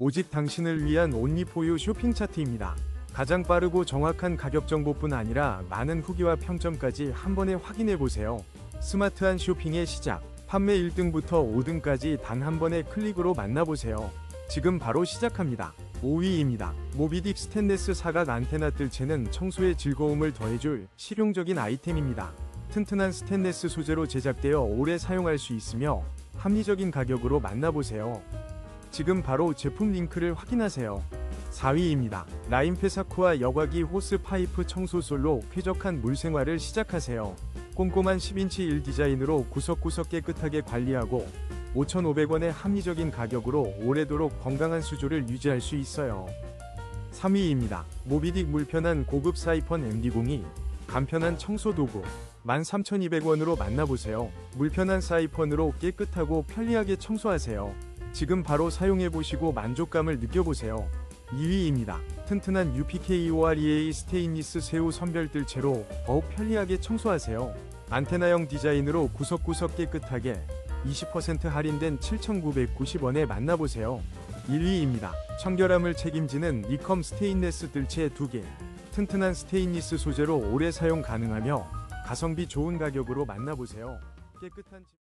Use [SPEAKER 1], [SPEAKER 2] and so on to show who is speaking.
[SPEAKER 1] 오직 당신을 위한 온리포유 쇼핑 차트입니다. 가장 빠르고 정확한 가격 정보뿐 아니라 많은 후기와 평점까지 한 번에 확인해 보세요. 스마트한 쇼핑의 시작. 판매 1등부터 5등까지 단 한 번의 클릭으로 만나보세요. 지금 바로 시작합니다. 5위입니다. 모비딕 스테인레스 사각 안테나 뜰채는 청소의 즐거움을 더해줄 실용적인 아이템입니다. 튼튼한 스테인레스 소재로 제작되어 오래 사용할 수 있으며 합리적인 가격으로 만나보세요. 지금 바로 제품 링크를 확인하세요. 4위입니다. 라인 페사코와 여과기 호스 파이프 청소솔로 쾌적한 물 생활을 시작하세요. 꼼꼼한 10인치 1 디자인으로 구석구석 깨끗하게 관리하고 5,500원의 합리적인 가격으로 오래도록 건강한 수조를 유지할 수 있어요. 3위입니다. 모비딕 물편한 고급 사이펀 MD02 간편한 청소 도구 13,200원으로 만나보세요. 물편한 사이펀으로 깨끗하고 편리하게 청소하세요. 지금 바로 사용해보시고 만족감을 느껴보세요. 2위입니다. 튼튼한 UPK-OREA 스테인리스 새우 선별뜰채로 더욱 편리하게 청소하세요. 안테나형 디자인으로 구석구석 깨끗하게 20% 할인된 7,990원에 만나보세요. 1위입니다. 청결함을 책임지는 니컴 스테인레스 뜰채 2개. 튼튼한 스테인리스 소재로 오래 사용 가능하며 가성비 좋은 가격으로 만나보세요. 깨끗한 집-